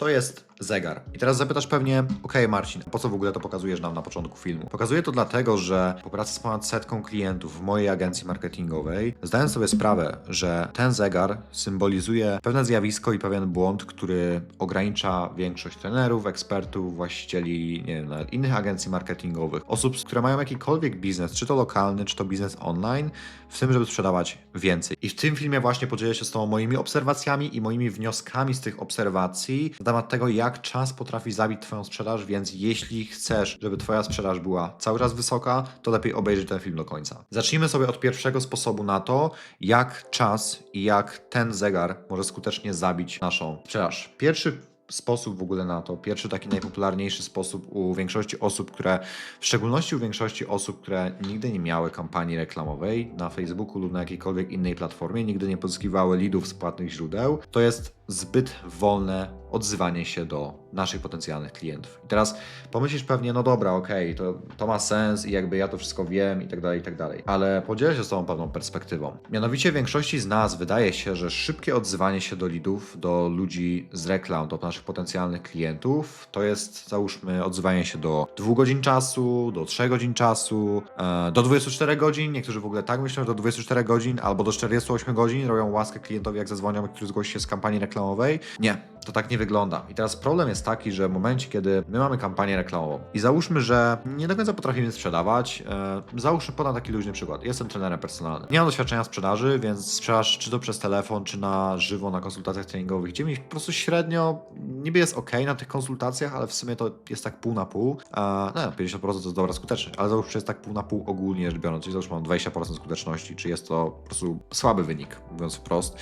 to jest zegar. I teraz zapytasz pewnie, okej Marcin, po co w ogóle to pokazujesz nam na początku filmu? Pokazuję to dlatego, że po pracy z ponad setką klientów w mojej agencji marketingowej zdałem sobie sprawę, że ten zegar symbolizuje pewne zjawisko i pewien błąd, który ogranicza większość trenerów, ekspertów, właścicieli, nie wiem, innych agencji marketingowych, osób, które mają jakikolwiek biznes, czy to lokalny, czy to biznes online, w tym, żeby sprzedawać więcej. I w tym filmie właśnie podzielę się z Tobą moimi obserwacjami i moimi wnioskami z tych obserwacji na temat tego, jak czas potrafi zabić Twoją sprzedaż, więc jeśli chcesz, żeby Twoja sprzedaż była cały czas wysoka, to lepiej obejrzyj ten film do końca. Zacznijmy sobie od pierwszego sposobu na to, jak czas i jak ten zegar może skutecznie zabić naszą sprzedaż. Pierwszy sposób w ogóle na to, pierwszy taki najpopularniejszy sposób u większości osób, które, w szczególności u większości osób, które nigdy nie miały kampanii reklamowej na Facebooku lub na jakiejkolwiek innej platformie, nigdy nie pozyskiwały leadów z płatnych źródeł, to jest zbyt wolne odzywanie się do naszych potencjalnych klientów. I teraz pomyślisz pewnie, no dobra, okej, to, to ma sens i jakby ja to wszystko wiem i tak dalej, i tak dalej. Ale podzielę się z Tobą pewną perspektywą. Mianowicie większości z nas wydaje się, że szybkie odzywanie się do leadów, do ludzi z reklam, do naszych potencjalnych klientów, to jest załóżmy odzywanie się do 2 godzin czasu, do 3 godzin czasu, e, do 24 godzin. Niektórzy w ogóle tak myślą, że do 24 godzin albo do 48 godzin robią łaskę klientowi, jak zadzwonią, który zgłosi się z kampanii reklamowej. Nie, to tak nie wygląda. I teraz problem jest taki, że w momencie, kiedy my mamy kampanię reklamową i załóżmy, że nie do końca potrafimy sprzedawać, e, załóżmy podam taki luźny przykład. Jestem trenerem personalnym. Nie mam doświadczenia sprzedaży, więc sprzedaż czy to przez telefon, czy na żywo, na konsultacjach treningowych, gdzie mi po prostu średnio niby jest ok na tych konsultacjach, ale w sumie to jest tak pół na pół. E, no, 50% to jest dobra skuteczność, ale załóżmy, że jest tak pół na pół ogólnie rzecz biorąc, czyli załóżmy mam 20% skuteczności, czy jest to po prostu słaby wynik, mówiąc wprost.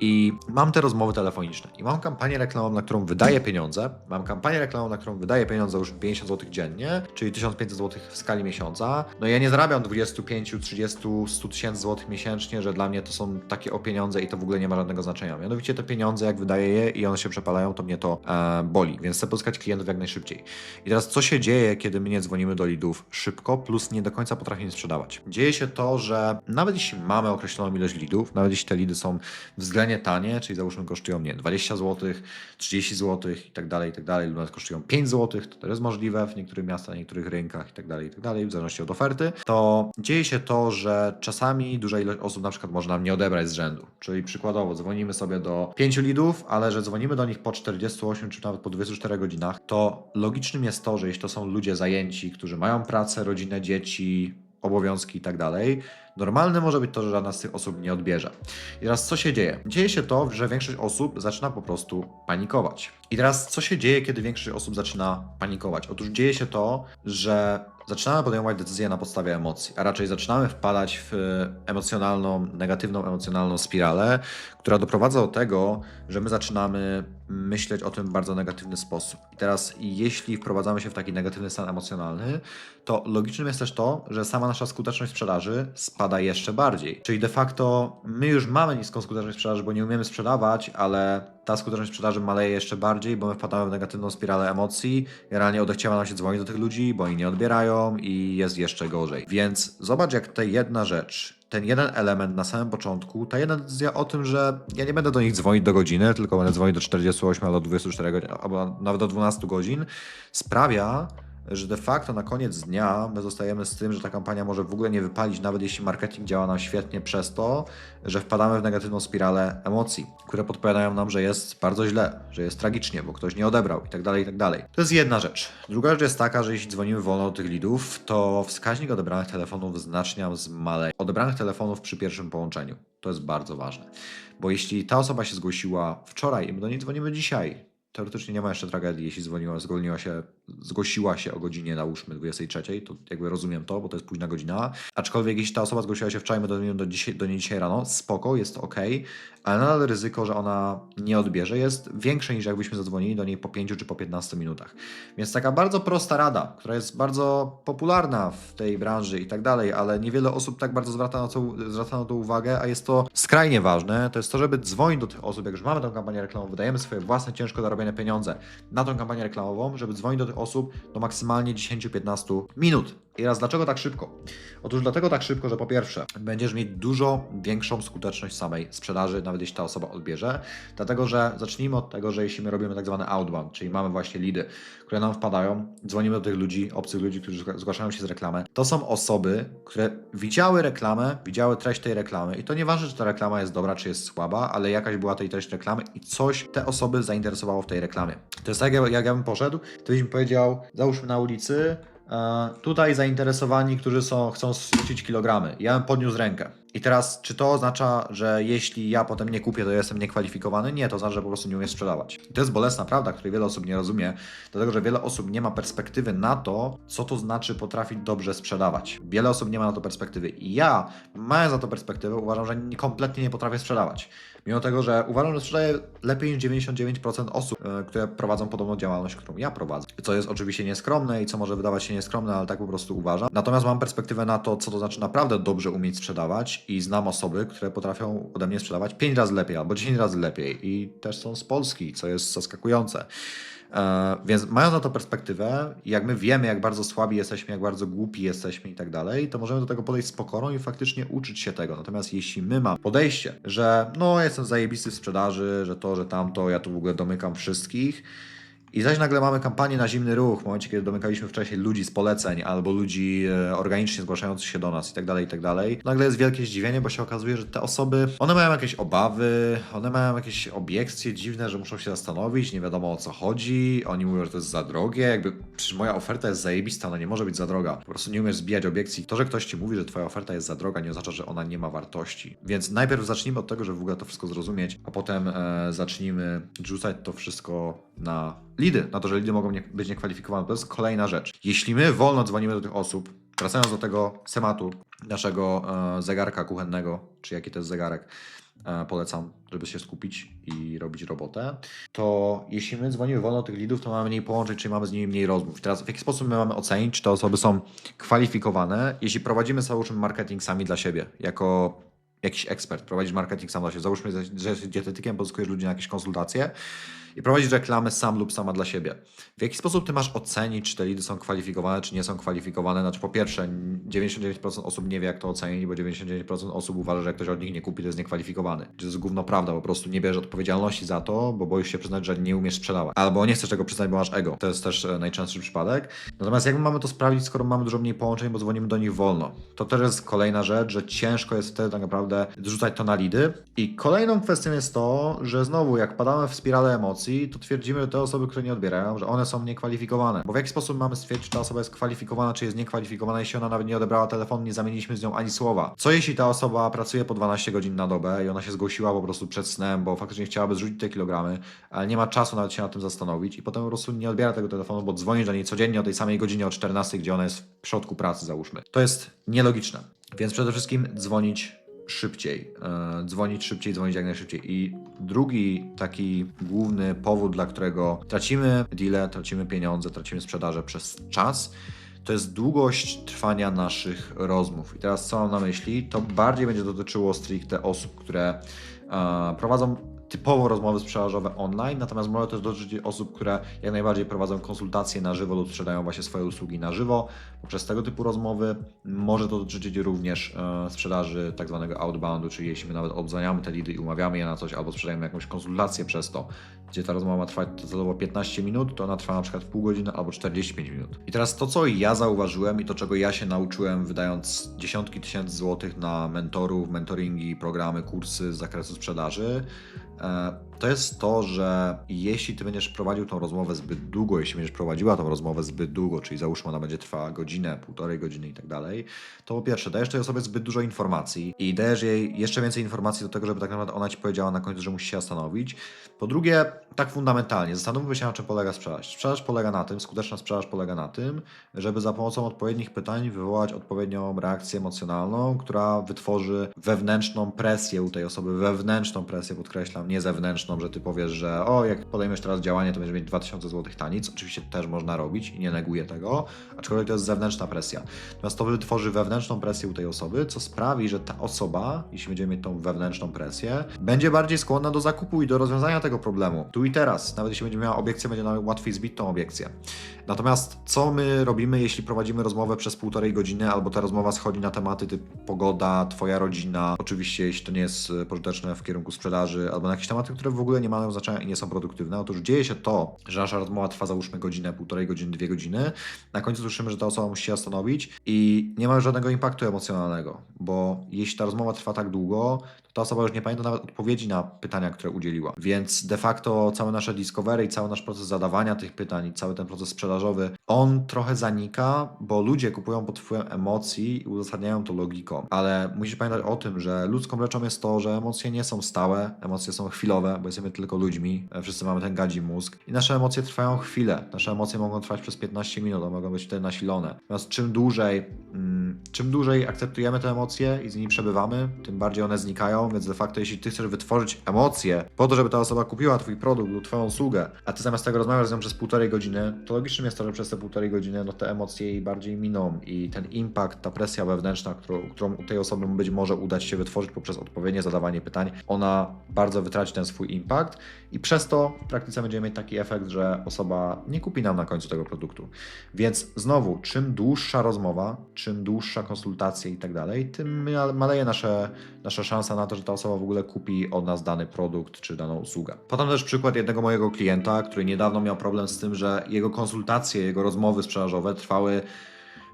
I mam te rozmowy telefoniczne. I mam kampanię reklamową, na którą wydaję pieniądze. Mam kampanię reklamową, na którą wydaję pieniądze już 50 zł dziennie, czyli 1500 zł w skali miesiąca. No ja nie zarabiam 25, 30, 100 tysięcy złotych miesięcznie, że dla mnie to są takie o pieniądze i to w ogóle nie ma żadnego znaczenia. Mianowicie te pieniądze, jak wydaję je i one się przepalają, to mnie to e, boli, więc chcę pozyskać klientów jak najszybciej. I teraz co się dzieje, kiedy my nie dzwonimy do lidów szybko, plus nie do końca potrafimy sprzedawać? Dzieje się to, że nawet jeśli mamy określoną ilość lidów, nawet jeśli te lidy są względnie tanie, czyli załóżmy kosztują nie 20 zł, 30 zł i tak dalej, i tak dalej, lub nawet kosztują 5 zł, to też jest możliwe w niektórych miastach, w niektórych rynkach i tak dalej, i tak dalej, w zależności od oferty, to dzieje się to, że czasami duża ilość osób na przykład może nam nie odebrać z rzędu. Czyli przykładowo dzwonimy sobie do 5 lidów, ale że dzwonimy do nich po 48 czy nawet po 24 godzinach, to logicznym jest to, że jeśli to są ludzie zajęci, którzy mają pracę, rodzinę, dzieci, obowiązki i tak dalej. Normalne może być to, że żadna z tych osób nie odbierze. I teraz co się dzieje? Dzieje się to, że większość osób zaczyna po prostu panikować. I teraz co się dzieje, kiedy większość osób zaczyna panikować? Otóż dzieje się to, że zaczynamy podejmować decyzje na podstawie emocji, a raczej zaczynamy wpadać w emocjonalną, negatywną emocjonalną spiralę, która doprowadza do tego, że my zaczynamy myśleć o tym w bardzo negatywny sposób. Teraz, jeśli wprowadzamy się w taki negatywny stan emocjonalny, to logicznym jest też to, że sama nasza skuteczność sprzedaży spada jeszcze bardziej. Czyli de facto my już mamy niską skuteczność sprzedaży, bo nie umiemy sprzedawać, ale ta skuteczność sprzedaży maleje jeszcze bardziej, bo my wpadamy w negatywną spiralę emocji. Generalnie odechciewa nam się dzwonić do tych ludzi, bo oni nie odbierają i jest jeszcze gorzej. Więc zobacz, jak ta jedna rzecz ten jeden element na samym początku, ta jedna decyzja o tym, że ja nie będę do nich dzwonić do godziny, tylko będę dzwonić do 48 albo 24 godzin, albo nawet do 12 godzin, sprawia, że de facto na koniec dnia my zostajemy z tym, że ta kampania może w ogóle nie wypalić, nawet jeśli marketing działa nam świetnie przez to, że wpadamy w negatywną spiralę emocji, które podpowiadają nam, że jest bardzo źle, że jest tragicznie, bo ktoś nie odebrał i tak dalej, i tak. To jest jedna rzecz. Druga rzecz jest taka, że jeśli dzwonimy wolno do tych lidów, to wskaźnik odebranych telefonów znacznie nam zmaleje. Odebranych telefonów przy pierwszym połączeniu. To jest bardzo ważne. Bo jeśli ta osoba się zgłosiła wczoraj i my do niej dzwonimy dzisiaj, teoretycznie nie ma jeszcze tragedii, jeśli dzwoniła, zgłosiła się, zgłosiła się o godzinie, nałóżmy 23, to jakby rozumiem to, bo to jest późna godzina. Aczkolwiek jeśli ta osoba zgłosiła się wczoraj, my do, dzisiaj, do niej dzisiaj rano, spoko, jest ok, ale nadal ryzyko, że ona nie odbierze jest większe niż jakbyśmy zadzwonili do niej po 5 czy po 15 minutach. Więc taka bardzo prosta rada, która jest bardzo popularna w tej branży i tak dalej, ale niewiele osób tak bardzo zwraca na to, zwraca na to uwagę, a jest to skrajnie ważne, to jest to, żeby dzwonić do tych osób, jak już mamy tę kampanię reklamową, wydajemy swoje własne ciężko zarobione pieniądze na tą kampanię reklamową, żeby dzwonić do tych osób do maksymalnie 10-15 minut. I raz, dlaczego tak szybko? Otóż dlatego tak szybko, że po pierwsze, będziesz mieć dużo większą skuteczność samej sprzedaży, nawet jeśli ta osoba odbierze. Dlatego, że zacznijmy od tego, że jeśli my robimy tak zwany outbound, czyli mamy właśnie lidy, które nam wpadają, dzwonimy do tych ludzi, obcych ludzi, którzy zgła- zgłaszają się z reklamy. To są osoby, które widziały reklamę, widziały treść tej reklamy i to nieważne, czy ta reklama jest dobra, czy jest słaba, ale jakaś była tej treść reklamy i coś te osoby zainteresowało w tej reklamie. To jest tak, jak, ja bym poszedł, to byś mi powiedział, załóżmy na ulicy, tutaj zainteresowani, którzy są, chcą zrzucić kilogramy. Ja bym podniósł rękę. I teraz, czy to oznacza, że jeśli ja potem nie kupię, to jestem niekwalifikowany? Nie, to oznacza, że po prostu nie umiem sprzedawać. I to jest bolesna prawda, której wiele osób nie rozumie, dlatego że wiele osób nie ma perspektywy na to, co to znaczy potrafić dobrze sprzedawać. Wiele osób nie ma na to perspektywy. I ja, mając na to perspektywę, uważam, że nie, kompletnie nie potrafię sprzedawać. Mimo tego, że uważam, że sprzedaję lepiej niż 99% osób, e, które prowadzą podobną działalność, którą ja prowadzę. Co jest oczywiście nieskromne i co może wydawać się nieskromne, ale tak po prostu uważam. Natomiast mam perspektywę na to, co to znaczy naprawdę dobrze umieć sprzedawać i znam osoby, które potrafią ode mnie sprzedawać 5 razy lepiej albo 10 razy lepiej i też są z Polski, co jest zaskakujące. E, Więc mając na to perspektywę, jak my wiemy, jak bardzo słabi jesteśmy, jak bardzo głupi jesteśmy i tak dalej, to możemy do tego podejść z pokorą i faktycznie uczyć się tego. Natomiast jeśli my mamy podejście, że no jestem zajebisty w sprzedaży, że to, że tamto, ja tu w ogóle domykam wszystkich, i zaś nagle mamy kampanię na zimny ruch, w momencie, kiedy domykaliśmy wcześniej ludzi z poleceń albo ludzi e, organicznie zgłaszających się do nas i tak dalej, i tak dalej. Nagle jest wielkie zdziwienie, bo się okazuje, że te osoby, one mają jakieś obawy, one mają jakieś obiekcje dziwne, że muszą się zastanowić, nie wiadomo o co chodzi, oni mówią, że to jest za drogie, jakby przecież moja oferta jest zajebista, ona nie może być za droga. Po prostu nie umiesz zbijać obiekcji. To, że ktoś ci mówi, że twoja oferta jest za droga, nie oznacza, że ona nie ma wartości. Więc najpierw zacznijmy od tego, żeby w ogóle to wszystko zrozumieć, a potem e, zacznijmy rzucać to wszystko na lidy, na to, że lidy mogą nie, być niekwalifikowane. To jest kolejna rzecz. Jeśli my wolno dzwonimy do tych osób, wracając do tego sematu naszego e, zegarka kuchennego, czy jaki to jest zegarek, e, polecam, żeby się skupić i robić robotę, to jeśli my dzwonimy wolno tych lidów, to mamy mniej połączeń, czyli mamy z nimi mniej rozmów. Teraz w jaki sposób my mamy ocenić, czy te osoby są kwalifikowane, jeśli prowadzimy załóżmy marketing sami dla siebie, jako jakiś ekspert, prowadzisz marketing sam dla siebie. Załóżmy, że jesteś dietetykiem, pozyskujesz ludzi na jakieś konsultacje i prowadzisz reklamę sam lub sama dla siebie. W jaki sposób ty masz ocenić, czy te lidy są kwalifikowane, czy nie są kwalifikowane? Znaczy, po pierwsze, 99% osób nie wie, jak to ocenić, bo 99% osób uważa, że jak ktoś od nich nie kupi, to jest niekwalifikowany. To jest gówno prawda, po prostu nie bierz odpowiedzialności za to, bo boisz się przyznać, że nie umiesz sprzedawać. Albo nie chcesz tego przyznać, bo masz ego. To jest też e, najczęstszy przypadek. Natomiast jak my mamy to sprawdzić, skoro mamy dużo mniej połączeń, bo dzwonimy do nich wolno? To też jest kolejna rzecz, że ciężko jest wtedy tak naprawdę zrzucać to na lidy. I kolejną kwestią jest to, że znowu, jak padamy w spirale emocji, to twierdzimy, że te osoby, które nie odbierają, że one są niekwalifikowane. Bo w jaki sposób mamy stwierdzić, czy ta osoba jest kwalifikowana, czy jest niekwalifikowana, jeśli ona nawet nie odebrała telefonu, nie zamieniliśmy z nią ani słowa? Co jeśli ta osoba pracuje po 12 godzin na dobę i ona się zgłosiła po prostu przed snem, bo faktycznie chciałaby zrzucić te kilogramy, ale nie ma czasu nawet się nad tym zastanowić i potem po prostu nie odbiera tego telefonu, bo dzwoni do niej codziennie o tej samej godzinie o 14, gdzie ona jest w środku pracy, załóżmy. To jest nielogiczne. Więc przede wszystkim dzwonić szybciej, e, dzwonić szybciej, dzwonić jak najszybciej. I drugi taki główny powód, dla którego tracimy deale, tracimy pieniądze, tracimy sprzedaże przez czas, to jest długość trwania naszych rozmów. I teraz co mam na myśli? To bardziej będzie dotyczyło stricte osób, które e, prowadzą typowo rozmowy sprzedażowe online, natomiast może też dotyczyć osób, które jak najbardziej prowadzą konsultacje na żywo lub sprzedają właśnie swoje usługi na żywo. Poprzez tego typu rozmowy może to dotyczyć również e, sprzedaży tak zwanego outboundu, czyli jeśli my nawet obdzaniamy te lidy i umawiamy je na coś, albo sprzedajemy jakąś konsultację przez to, gdzie ta rozmowa ma trwać docelowo 15 minut, to ona trwa na przykład pół godziny albo 45 minut. I teraz to, co ja zauważyłem i to, czego ja się nauczyłem, wydając dziesiątki tysięcy złotych na mentorów, mentoringi, programy, kursy z zakresu sprzedaży, e, to jest to, że jeśli ty będziesz prowadził tą rozmowę zbyt długo, jeśli będziesz prowadziła tą rozmowę zbyt długo, czyli załóżmy ona będzie trwała godzinę, półtorej godziny i tak dalej, to po pierwsze dajesz tej osobie zbyt dużo informacji i dajesz jej jeszcze więcej informacji do tego, żeby tak naprawdę ona ci powiedziała na końcu, że musi się zastanowić. Po drugie, tak fundamentalnie, zastanówmy się na czym polega sprzedaż. Sprzedaż polega na tym, skuteczna sprzedaż polega na tym, żeby za pomocą odpowiednich pytań wywołać odpowiednią reakcję emocjonalną, która wytworzy wewnętrzną presję u tej osoby, wewnętrzną presję, podkreślam, nie zewnętrzną, że ty powiesz, że o, jak podejmiesz teraz działanie, to będziesz mieć 2000 zł taniej, co oczywiście też można robić i nie neguję tego, aczkolwiek to jest zewnętrzna presja. Natomiast to wytworzy wewnętrzną presję u tej osoby, co sprawi, że ta osoba, jeśli będziemy mieć tą wewnętrzną presję, będzie bardziej skłonna do zakupu i do rozwiązania tego problemu. Tu i teraz, nawet jeśli będzie miała obiekcję, będzie nam łatwiej zbić tą obiekcję. Natomiast co my robimy, jeśli prowadzimy rozmowę przez półtorej godziny, albo ta rozmowa schodzi na tematy typu pogoda, twoja rodzina, oczywiście jeśli to nie jest e, pożyteczne w kierunku sprzedaży, albo na jakieś tematy, które w ogóle nie mają znaczenia i nie są produktywne. Otóż dzieje się to, że nasza rozmowa trwa załóżmy godzinę, półtorej godziny, dwie godziny. Na końcu słyszymy, że ta osoba musi się zastanowić i nie ma żadnego impaktu emocjonalnego, bo jeśli ta rozmowa trwa tak długo, to ta osoba już nie pamięta nawet odpowiedzi na pytania, które udzieliła. Więc de facto całe nasze discovery i cały nasz proces zadawania tych pytań i cały ten proces sprzedażowy, on trochę zanika, bo ludzie kupują pod wpływem emocji i uzasadniają to logiką. Ale musisz pamiętać o tym, że ludzką rzeczą jest to, że emocje nie są stałe, emocje są chwilowe, bo jesteśmy tylko ludźmi, e, wszyscy mamy ten gadzi mózg i nasze emocje trwają chwilę. Nasze emocje mogą trwać przez 15 minut, a mogą być wtedy nasilone. Natomiast czym dłużej, mm, czym dłużej akceptujemy te emocje i z nimi przebywamy, tym bardziej one znikają, więc de facto jeśli ty chcesz wytworzyć emocje po to, żeby ta osoba kupiła twój produkt lub twoją usługę, a ty zamiast tego rozmawiasz z nią przez półtorej godziny, to logicznym jest to, że przez te półtorej godziny no te emocje jej bardziej miną i ten impact, ta presja wewnętrzna, którą, którą tej osoby być może udać się wytworzyć poprzez odpowiednie zadawanie pytań, ona bardzo wytraci ten swój impact i przez to w praktyce będziemy mieć taki efekt, że osoba nie kupi nam na końcu tego produktu. Więc znowu, czym dłuższa rozmowa, czym dłuższa konsultacja i tak dalej, tym ma- maleje nasze, nasza szansa na to, że ta osoba w ogóle kupi od nas dany produkt czy daną usługę. Podam też przykład jednego mojego klienta, który niedawno miał problem z tym, że jego konsultacje, jego rozmowy sprzedażowe trwały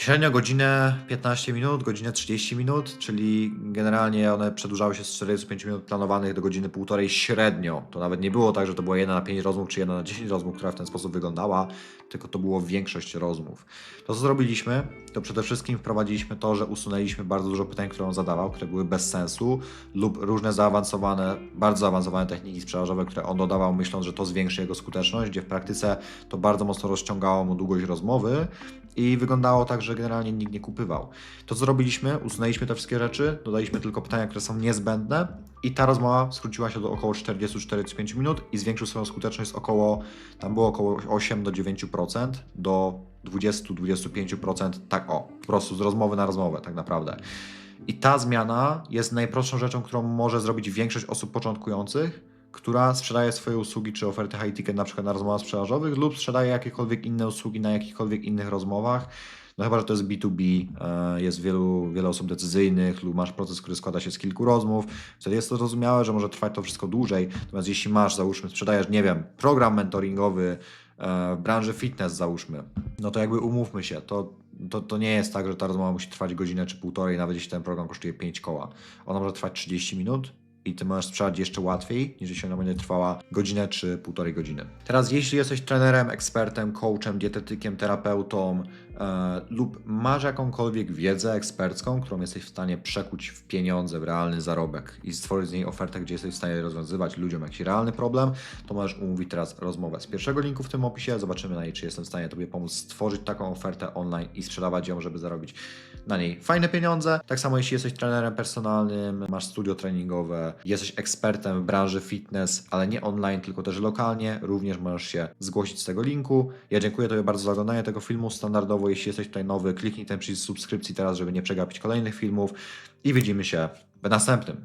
Średnio godzinę 15 minut, godzinę 30 minut, czyli generalnie one przedłużały się z 45 minut planowanych do godziny półtorej średnio. To nawet nie było tak, że to była 1 na 5 rozmów czy 1 na 10 rozmów, która w ten sposób wyglądała, tylko to było większość rozmów. To co zrobiliśmy, to przede wszystkim wprowadziliśmy to, że usunęliśmy bardzo dużo pytań, które on zadawał, które były bez sensu lub różne zaawansowane, bardzo zaawansowane techniki sprzedażowe, które on dodawał myśląc, że to zwiększy jego skuteczność, gdzie w praktyce to bardzo mocno rozciągało mu długość rozmowy i wyglądało tak, że generalnie nikt nie kupywał. To co zrobiliśmy, usunęliśmy te wszystkie rzeczy, dodaliśmy tylko pytania, które są niezbędne i ta rozmowa skróciła się do około 40-45 minut i zwiększył swoją skuteczność z około, tam było około 8 do 9% do 20-25%, tak o, po prostu z rozmowy na rozmowę tak naprawdę. I ta zmiana jest najprostszą rzeczą, którą może zrobić większość osób początkujących, która sprzedaje swoje usługi czy oferty high ticket na przykład na rozmowach sprzedażowych lub sprzedaje jakiekolwiek inne usługi na jakichkolwiek innych rozmowach. No chyba, że to jest B2B, e, jest wielu, wiele osób decyzyjnych lub masz proces, który składa się z kilku rozmów, wtedy jest to zrozumiałe, że może trwać to wszystko dłużej. Natomiast jeśli masz, załóżmy, sprzedajesz, nie wiem, program mentoringowy e, w branży fitness, załóżmy, no to jakby umówmy się, to, to, to nie jest tak, że ta rozmowa musi trwać godzinę czy półtorej, nawet jeśli ten program kosztuje 5 koła. Ona może trwać 30 minut, i ty możesz sprzedać jeszcze łatwiej, niż jeśli ona będzie trwała godzinę czy półtorej godziny. Teraz, jeśli jesteś trenerem, ekspertem, coachem, dietetykiem, terapeutą lub masz jakąkolwiek wiedzę ekspercką, którą jesteś w stanie przekuć w pieniądze, w realny zarobek i stworzyć z niej ofertę, gdzie jesteś w stanie rozwiązywać ludziom jakiś realny problem, to możesz umówić teraz rozmowę z pierwszego linku w tym opisie. Zobaczymy na niej, czy jestem w stanie Tobie pomóc stworzyć taką ofertę online i sprzedawać ją, żeby zarobić na niej fajne pieniądze. Tak samo jeśli jesteś trenerem personalnym, masz studio treningowe, jesteś ekspertem w branży fitness, ale nie online, tylko też lokalnie, również możesz się zgłosić z tego linku. Ja dziękuję Tobie bardzo za oglądanie tego filmu. Standardowo, jeśli jesteś tutaj nowy, kliknij ten przycisk subskrypcji teraz, żeby nie przegapić kolejnych filmów i widzimy się w następnym.